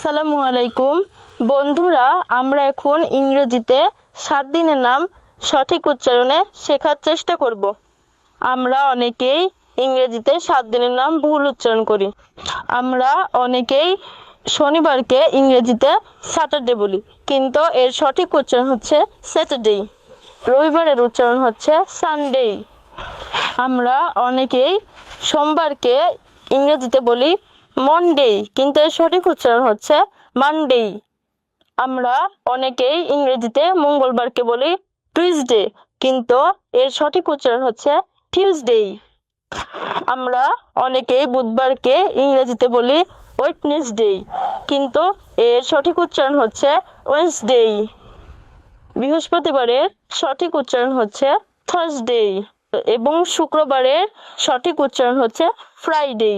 আসসালামু আলাইকুম। বন্ধুরা, আমরা এখন ইংরেজিতে সাত দিনের নাম সঠিক উচ্চারণে শেখার চেষ্টা করব। আমরা অনেকেই ইংরেজিতে সাত দিনের নাম ভুল উচ্চারণ করি। আমরা অনেকেই শনিবারকে ইংরেজিতে স্যাটারডে বলি, কিন্তু এর সঠিক উচ্চারণ হচ্ছে স্যাটারডে। রবিবারের উচ্চারণ হচ্ছে সানডে। আমরা অনেকেই সোমবারকে ইংরেজিতে বলি মন্ডে কিন্তু এর সঠিক উচ্চারণ হচ্ছে মানডে আমরা অনেকেই ইংরেজিতে মঙ্গলবারকে বলি টুইসডে কিন্তু এর সঠিক উচ্চারণ হচ্ছে টিউসডে আমরা অনেকেই বুধবারকে ইংরেজিতে বলি ওয়েটনেসডে কিন্তু এর সঠিক উচ্চারণ হচ্ছে ওয়েন্সডে বৃহস্পতিবারের সঠিক উচ্চারণ হচ্ছে থার্সডে এবং শুক্রবারের সঠিক উচ্চারণ হচ্ছে ফ্রাইডে